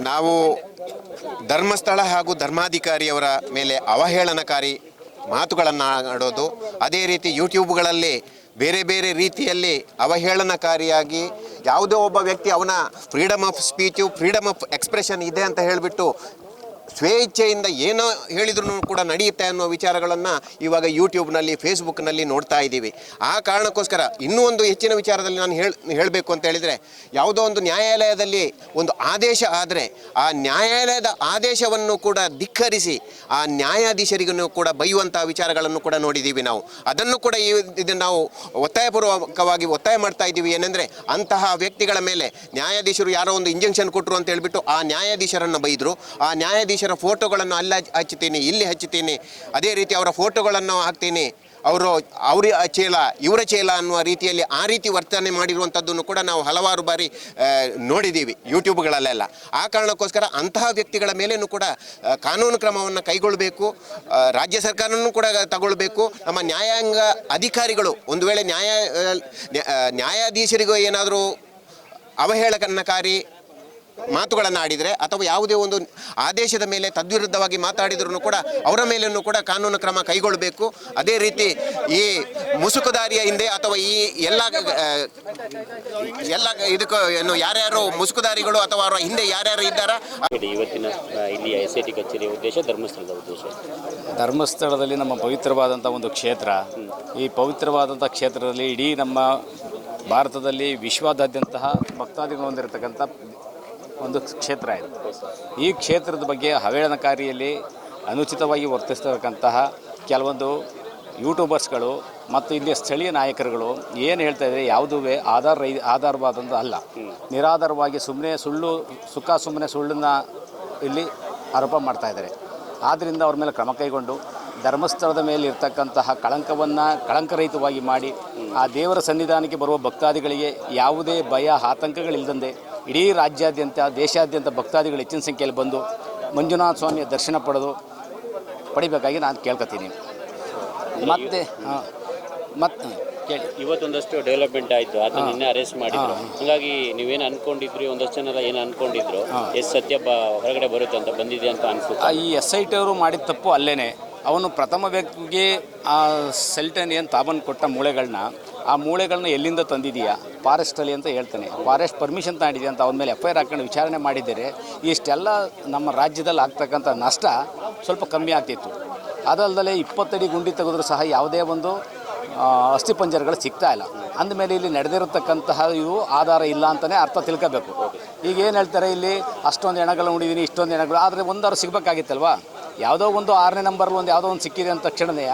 ನಾವು ಧರ್ಮಸ್ಥಳ ಹಾಗೂ ಧರ್ಮಾಧಿಕಾರಿಯವರ ಮೇಲೆ ಅವಹೇಳನಕಾರಿ ಮಾತುಗಳನ್ನು ಆಡೋದು ಅದೇ ರೀತಿ ಯೂಟ್ಯೂಬ್ಗಳಲ್ಲಿ ಬೇರೆ ಬೇರೆ ರೀತಿಯಲ್ಲಿ ಅವಹೇಳನಕಾರಿಯಾಗಿ ಯಾವುದೋ ಒಬ್ಬ ವ್ಯಕ್ತಿ ಅವನ freedom of speech freedom of expression ಇದೆ ಅಂತ ಹೇಳಿಬಿಟ್ಟು ಸ್ವೇಚ್ಛೆಯಿಂದ ಏನೋ ಹೇಳಿದ್ರು ಕೂಡ ನಡೆಯುತ್ತೆ ಅನ್ನೋ ವಿಚಾರಗಳನ್ನು ಇವಾಗ ಯೂಟ್ಯೂಬ್ನಲ್ಲಿ, ಫೇಸ್ಬುಕ್ನಲ್ಲಿ ನೋಡ್ತಾ ಇದ್ದೀವಿ. ಆ ಕಾರಣಕ್ಕೋಸ್ಕರ ಇನ್ನೂ ಒಂದು ಹೆಚ್ಚಿನ ವಿಚಾರದಲ್ಲಿ ನಾನು ಹೇಳ, ಹೇಳಬೇಕು ಅಂತ ಹೇಳಿದರೆ, ಯಾವುದೋ ಒಂದು ನ್ಯಾಯಾಲಯದಲ್ಲಿ ಒಂದು ಆದೇಶ ಆದರೆ ಆ ನ್ಯಾಯಾಲಯದ ಆದೇಶವನ್ನು ಕೂಡ ಧಿಕ್ಕರಿಸಿ ಆ ನ್ಯಾಯಾಧೀಶರಿಗೂ ಕೂಡ ಬೈಯುವಂಥ ವಿಚಾರಗಳನ್ನು ಕೂಡ ನೋಡಿದ್ದೀವಿ ನಾವು. ಅದನ್ನು ಕೂಡ ಈ ಇದು ನಾವು ಒತ್ತಾಯಪೂರ್ವಕವಾಗಿ ಒತ್ತಾಯ ಮಾಡ್ತಾ ಇದ್ದೀವಿ ಏನೆಂದರೆ, ಅಂತಹ ವ್ಯಕ್ತಿಗಳ ಮೇಲೆ ನ್ಯಾಯಾಧೀಶರು ಯಾರೋ ಒಂದು ಇಂಜೆಕ್ಷನ್ ಕೊಟ್ಟರು ಅಂತ ಹೇಳಿಬಿಟ್ಟು ಆ ನ್ಯಾಯಾಧೀಶರನ್ನು ಬೈದರು. ಆ ನ್ಯಾಯಾಧೀಶರ ಫೋಟೋಗಳನ್ನು ಅಲ್ಲಿ ಹಚ್ಚುತ್ತೇನೆ, ಇಲ್ಲಿ ಹಚ್ಚುತ್ತೀನಿ, ಅದೇ ರೀತಿ ಅವರ ಫೋಟೋಗಳನ್ನು ಹಾಕ್ತೀನಿ. ಅವರು ಅವರ ಚೇಲ, ಇವರ ಚೇಲ ಅನ್ನುವ ರೀತಿಯಲ್ಲಿ ಆ ರೀತಿ ವರ್ತನೆ ಮಾಡಿರುವಂಥದ್ದನ್ನು ಕೂಡ ನಾವು ಹಲವಾರು ಬಾರಿ ನೋಡಿದ್ದೀವಿ ಯೂಟ್ಯೂಬ್ಗಳಲ್ಲೆಲ್ಲ. ಆ ಕಾರಣಕ್ಕೋಸ್ಕರ ಅಂತಹ ವ್ಯಕ್ತಿಗಳ ಮೇಲೇನೂ ಕೂಡ ಕಾನೂನು ಕ್ರಮವನ್ನು ಕೈಗೊಳ್ಳಬೇಕು ರಾಜ್ಯ ಸರ್ಕಾರನೂ ಕೂಡ ತಗೊಳ್ಬೇಕು. ನಮ್ಮ ನ್ಯಾಯಾಂಗ ಅಧಿಕಾರಿಗಳು, ಒಂದು ವೇಳೆ ನ್ಯಾಯ ನ್ಯಾಯಾಧೀಶರಿಗೂ ಏನಾದರೂ ಅವಹೇಳನಕಾರಿ ಮಾತುಗಳನ್ನು ಆಡಿದರೆ ಅಥವಾ ಯಾವುದೇ ಒಂದು ಆದೇಶದ ಮೇಲೆ ತದ್ವಿರುದ್ಧವಾಗಿ ಮಾತಾಡಿದ್ರು ಕೂಡ ಅವರ ಮೇಲೂ ಕೂಡ ಕಾನೂನು ಕ್ರಮ ಕೈಗೊಳ್ಳಬೇಕು. ಅದೇ ರೀತಿ ಈ ಮುಸುಕುದಾರಿಯ ಹಿಂದೆ ಅಥವಾ ಈ ಎಲ್ಲ ಎಲ್ಲ ಇದಕ್ಕೂ ಏನು ಯಾರ್ಯಾರು ಮುಸುಕುದಾರಿಗಳು ಅಥವಾ ಅವರ ಹಿಂದೆ ಯಾರ್ಯಾರು ಇದ್ದಾರಾ? ಇವತ್ತಿನ ಇಲ್ಲಿ ಇಲ್ಲಿಯ ಎಸ್ ಐ ಟಿ ಕಚೇರಿಯ ಉದ್ದೇಶ ಧರ್ಮಸ್ಥಳದ ಉದ್ದೇಶ. ಧರ್ಮಸ್ಥಳದಲ್ಲಿ ನಮ್ಮ ಪವಿತ್ರವಾದಂಥ ಒಂದು ಕ್ಷೇತ್ರ. ಈ ಪವಿತ್ರವಾದಂಥ ಕ್ಷೇತ್ರದಲ್ಲಿ ಇಡೀ ನಮ್ಮ ಭಾರತದಲ್ಲಿ ವಿಶ್ವಾದ್ಯಂತಹ ಭಕ್ತಾದಿಗಳು ಹೊಂದಿರತಕ್ಕಂಥ ಒಂದು ಕ್ಷೇತ್ರ ಇದೆ ಈ ಕ್ಷೇತ್ರದ ಬಗ್ಗೆ ಹವೇಳನಕಾರಿಯಲ್ಲಿ ಅನುಚಿತವಾಗಿ ವರ್ತಿಸ್ತಕ್ಕಂತಹ ಕೆಲವೊಂದು ಯೂಟ್ಯೂಬರ್ಸ್ಗಳು ಮತ್ತು ಇಲ್ಲಿಯ ಸ್ಥಳೀಯ ನಾಯಕರುಗಳು ಏನು ಹೇಳ್ತಾ ಇದ್ದಾರೆ ಯಾವುದೂ ಆಧಾರ ರೈ ಆಧಾರವಾದಂಥ ಅಲ್ಲ. ನಿರಾಧಾರವಾಗಿ ಸುಮ್ಮನೆ ಸುಳ್ಳು, ಸುಖ ಸುಮ್ಮನೆ ಸುಳ್ಳನ್ನು ಇಲ್ಲಿ ಆರೋಪ ಮಾಡ್ತಾ ಇದ್ದಾರೆ. ಆದ್ದರಿಂದ ಅವ್ರ ಮೇಲೆ ಕ್ರಮ ಕೈಗೊಂಡು ಧರ್ಮಸ್ಥಳದ ಮೇಲೆ ಇರ್ತಕ್ಕಂತಹ ಕಳಂಕವನ್ನು ಕಳಂಕರಹಿತವಾಗಿ ಮಾಡಿ ಆ ದೇವರ ಸನ್ನಿಧಾನಕ್ಕೆ ಬರುವ ಭಕ್ತಾದಿಗಳಿಗೆ ಯಾವುದೇ ಭಯ, ಆತಂಕಗಳಿಲ್ಲದಂತೆ ಇಡೀ ರಾಜ್ಯಾದ್ಯಂತ ದೇಶಾದ್ಯಂತ ಭಕ್ತಾದಿಗಳು ಹೆಚ್ಚಿನ ಸಂಖ್ಯೆಯಲ್ಲಿ ಬಂದು ಮಂಜುನಾಥ ಸ್ವಾಮಿಯ ದರ್ಶನ ಪಡೆದು ಪಡಿಬೇಕಾಗಿ ನಾನು ಕೇಳ್ಕೊತೀನಿ. ಮತ್ತೆ ಮತ್ತೆ ಕೇಳಿ. ಇವತ್ತೊಂದಷ್ಟು ಡೆವಲಪ್ಮೆಂಟ್ ಆಯಿತು ಅದನ್ನ ನಿನ್ನೆ ಅರೆಸ್ಟ್ ಮಾಡಿದ್ರು. ಹಾಗಾಗಿ ನೀವೇನು ಅನ್ಕೊಂಡಿದ್ರಿ ಒಂದಷ್ಟು ಜನ ಏನು ಅನ್ಕೊಂಡಿದ್ರು ಎಸ್ ಸತ್ಯ ಬ ಹೊರಗಡೆ ಬರುತ್ತೆ ಅಂತ ಬಂದಿದೆ ಅಂತ ಅನ್ಸುತ್ತೆ. ಈ ಎಸ್ ಐ ಟಿ ಅವರು ಮಾಡಿದ ತಪ್ಪು ಅಲ್ಲೇ ಅವನು ಪ್ರಥಮ ವ್ಯಕ್ತಿಗೆ ಆ ಸೆಲ್ಟನ್ ಏನು ತಾಬನ್ ಕೊಟ್ಟ ಮೂಳೆಗಳನ್ನ ಆ ಮೂಳೆಗಳನ್ನ ಎಲ್ಲಿಂದ ತಂದಿದೀಯಾ ಫಾರೆಸ್ಟಲ್ಲಿ ಅಂತ ಹೇಳ್ತಾನೆ. ಫಾರೆಸ್ಟ್ ಪರ್ಮಿಷನ್ ತಗೊಂಡಿದೆಯಾ ಅಂತ ಅವನ ಮೇಲೆ ಎಫ್ ಐ ಆರ್ ಹಾಕೊಂಡು ವಿಚಾರಣೆ ಮಾಡಿದರೆ ಇಷ್ಟೆಲ್ಲ ನಮ್ಮ ರಾಜ್ಯದಲ್ಲಿ ಆಗ್ತಕ್ಕಂಥ ನಷ್ಟ ಸ್ವಲ್ಪ ಕಮ್ಮಿ ಆಗ್ತಿತ್ತು. ಅದಲ್ಲದೆ ಇಪ್ಪತ್ತಡಿ ಗುಂಡಿ ತೆಗೆದ್ರೂ ಸಹ ಯಾವುದೇ ಒಂದು ಅಸ್ಥಿಪಂಜರಗಳು ಸಿಗ್ತಾ ಇಲ್ಲ. ಅಂದಮೇಲೆ ಇಲ್ಲಿ ನಡೆದಿರತಕ್ಕಂತಹ ಇವು ಆಧಾರ ಇಲ್ಲ ಅಂತಲೇ ಅರ್ಥ ತಿಳ್ಕೋಬೇಕು. ಈಗ ಏನು ಹೇಳ್ತಾರೆ ಇಲ್ಲಿ? ಅಷ್ಟೊಂದು ಹೆಣಗಳು ಉಂಡಿದ್ದೀನಿ ಇಷ್ಟೊಂದು ಹೆಣಗಳು, ಆದರೆ ಒಂದಾರು ಸಿಗಬೇಕಾಗಿತ್ತಲ್ವಾ? ಯಾವುದೋ ಒಂದು ಆರನೇ ನಂಬರ್ಲಿ ಒಂದು ಯಾವುದೋ ಒಂದು ಸಿಕ್ಕಿದೆ ಅಂತ ತಕ್ಷಣವೇ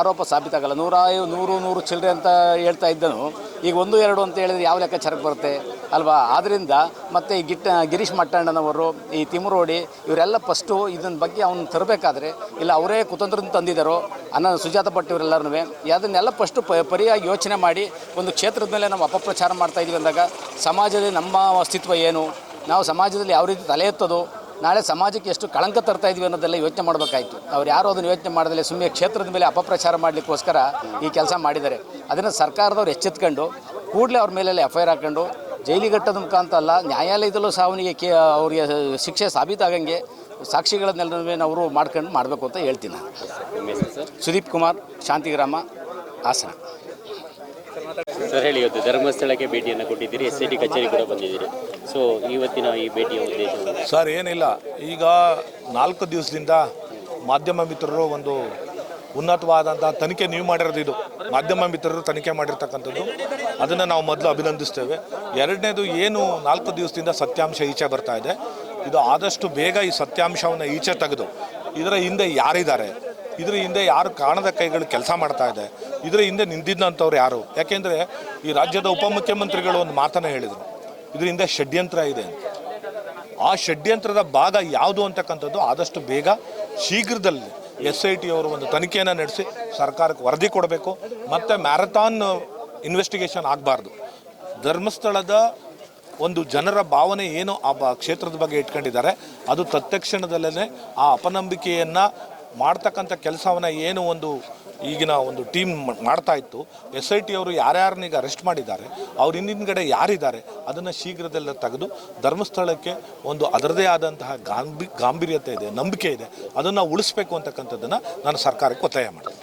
ಆರೋಪ ಸಾಬೀತಾಗಲ್ಲ. ನೂರ ನೂರು ನೂರು ಚಿಲ್ಲರೆ ಅಂತ ಹೇಳ್ತಾ ಇದ್ದನು. ಈಗ ಒಂದು, ಎರಡು ಅಂತ ಹೇಳಿದ್ರೆ ಯಾವ ಲೆಕ್ಕಾಚಾರಕ್ಕೆ ಬರುತ್ತೆ? ಅಲ್ವಾ? ಆದ್ದರಿಂದ ಮತ್ತು ಈ ಗಿಟ್ಟ, ಗಿರೀಶ್ ಮಟ್ಟಣ್ಣನವರು, ಈ ತಿಮುರೋಡಿ ಇವರೆಲ್ಲ ಫಸ್ಟು ಇದನ್ನ ಬಗ್ಗೆ ಅವನು ತರಬೇಕಾದ್ರೆ, ಇಲ್ಲ ಅವರೇ ಕುತಂತ್ರದಿಂದ ತಂದಿದ್ದಾರೋ, ಅನ್ನೋ ಸುಜಾತ ಭಟ್ ಇವರೆಲ್ಲರೂ ಅದನ್ನೆಲ್ಲ ಫಸ್ಟು ಪ, ಪರಿಯಾಗಿ ಯೋಚನೆ ಮಾಡಿ, ಒಂದು ಕ್ಷೇತ್ರದ ಮೇಲೆ ನಾವು ಅಪಪ್ರಚಾರ ಮಾಡ್ತಾ ಇದೀವಿ ಅಂದಾಗ, ಸಮಾಜದಲ್ಲಿ ನಮ್ಮ ಅಸ್ತಿತ್ವ ಏನು? ನಾವು ಸಮಾಜದಲ್ಲಿ ಯಾವ ರೀತಿ ತಲೆ ಎತ್ತೋದು? ನಾಳೆ ಸಮಾಜಕ್ಕೆ ಎಷ್ಟು ಕಳಂಕ ತರ್ತಾ ಇದೀವಿ ಅನ್ನೋದೆಲ್ಲ ಯೋಚನೆ ಮಾಡಬೇಕಾಯಿತು. ಅವ್ರು ಯಾರು ಅದನ್ನು ಯೋಚನೆ ಮಾಡದಲ್ಲೇ ಸುಮ್ಮನೆ ಕ್ಷೇತ್ರದ ಮೇಲೆ ಅಪಪ್ರಚಾರ ಮಾಡಲಿಕ್ಕೋಸ್ಕರ ಈ ಕೆಲಸ ಮಾಡಿದ್ದಾರೆ. ಅದನ್ನು ಸರ್ಕಾರದವ್ರು ಎಚ್ಚೆತ್ಕೊಂಡು ಕೂಡಲೇ ಅವ್ರ ಮೇಲೆಲ್ಲ ಎಫ್ ಐ ಆರ್ ಹಾಕೊಂಡು ಜೈಲಿಗಟ್ಟದ ಮುಖಾಂತರ ಅಲ್ಲ ನ್ಯಾಯಾಲಯದಲ್ಲೂ ಸಹ ಅವನಿಗೆ ಕೇ ಅವರಿಗೆ ಶಿಕ್ಷೆ ಸಾಬೀತಾಗಂಗೆ ಸಾಕ್ಷಿಗಳನ್ನೆಲ್ಲ ಅವರು ಮಾಡ್ಕೊಂಡು ಮಾಡಬೇಕು ಅಂತ ಹೇಳ್ತೀನಿ ನಾನು. ಸುದೀಪ್ ಕುಮಾರ್ ಶಾಂತಿಗ್ರಾಮ ಹಾಸನ. ಸರ್, ಹೇಳಿ ಧರ್ಮಸ್ಥಳಕ್ಕೆ ಭೇಟಿಯನ್ನು ಕೊಟ್ಟಿದ್ದೀರಿ, ಎಸ್ ಐ ಟಿ ಕಚೇರಿ ಕೂಡ ಬಂದಿದ್ದೀರಿ. ಸೊ ಇವತ್ತಿನ ಈ ಭೇಟಿಯ ಉದ್ದೇಶ ಸರ್, ಏನಿಲ್ಲ. ಈಗ ನಾಲ್ಕು ದಿವಸದಿಂದ ಮಾಧ್ಯಮ ಮಿತ್ರರು ಒಂದು ಉನ್ನತವಾದಂಥ ತನಿಖೆ ನೀವು ಮಾಡಿರೋದು ಇದು. ಮಾಧ್ಯಮ ಮಿತ್ರರು ತನಿಖೆ ಮಾಡಿರ್ತಕ್ಕಂಥದ್ದು. ಅದನ್ನು ನಾವು ಮೊದಲು ಅಭಿನಂದಿಸ್ತೇವೆ. ಎರಡನೇದು ಏನು ನಾಲ್ಕು ದಿವಸದಿಂದ ಸತ್ಯಾಂಶ ಈಚೆ ಬರ್ತಾ ಇದೆ. ಇದು ಆದಷ್ಟು ಬೇಗ ಈ ಸತ್ಯಾಂಶವನ್ನು ಈಚೆ ತೆಗೆದು, ಇದರ ಹಿಂದೆ ಯಾರಿದ್ದಾರೆ, ಇದರ ಹಿಂದೆ ಯಾರು ಕಾಣದ ಕೈಗಳು ಕೆಲಸ ಮಾಡ್ತಾ ಇದೆ ಇದರ ಹಿಂದೆ ನಿಂತಿದ್ದಂಥವ್ರು ಯಾರು? ಯಾಕೆಂದರೆ ಈ ರಾಜ್ಯದ ಉಪಮುಖ್ಯಮಂತ್ರಿಗಳು ಒಂದು ಮಾತನ್ನು ಹೇಳಿದರು. ಇದರ ಹಿಂದೆ ಷಡ್ಯಂತ್ರ ಇದೆ ಆ ಷಡ್ಯಂತ್ರದ ಭಾಗ ಯಾವುದು ಅಂತಕ್ಕಂಥದ್ದು ಆದಷ್ಟು ಬೇಗ ಶೀಘ್ರದಲ್ಲಿ ಎಸ್ ಐ ಟಿ ಅವರು ಒಂದು ತನಿಖೆಯನ್ನು ನಡೆಸಿ ಸರ್ಕಾರಕ್ಕೆ ವರದಿ ಕೊಡಬೇಕು. ಮತ್ತು ಮ್ಯಾರಥಾನ್ ಇನ್ವೆಸ್ಟಿಗೇಷನ್ ಆಗಬಾರ್ದು. ಧರ್ಮಸ್ಥಳದ ಒಂದು ಜನರ ಭಾವನೆ ಏನು ಆ ಬ ಕ್ಷೇತ್ರದ ಬಗ್ಗೆ ಇಟ್ಕೊಂಡಿದ್ದಾರೆ, ಅದು ತತ್ಕ್ಷಣದಲ್ಲೇ ಆ ಅಪನಂಬಿಕೆಯನ್ನು ಮಾಡ್ತಕ್ಕಂಥ ಕೆಲಸವನ್ನು ಏನು ಒಂದು ಈಗಿನ ಒಂದು ಟೀಮ್ ಮಾಡ್ತಾ ಇತ್ತು. ಎಸ್ ಐ ಟಿ ಅವರು ಯಾರ್ಯಾರನ್ನ ಈಗ ಅರೆಸ್ಟ್ ಮಾಡಿದ್ದಾರೆ, ಅವ್ರ ಹಿಂದಿನಗಡೆ ಯಾರಿದ್ದಾರೆ ಅದನ್ನು ಶೀಘ್ರದಲ್ಲೇ ತೆಗೆದು ಧರ್ಮಸ್ಥಳಕ್ಕೆ ಒಂದು ಅದರದೇ ಆದಂತಹ ಗಾಂಭಿ, ಗಾಂಭೀರ್ಯತೆ ಇದೆ, ನಂಬಿಕೆ ಇದೆ, ಅದನ್ನು ಉಳಿಸ್ಬೇಕು ಅಂತಕ್ಕಂಥದ್ದನ್ನು ನಾನು ಸರ್ಕಾರಕ್ಕೆ ಒತ್ತಾಯ ಮಾಡ್ತೀನಿ.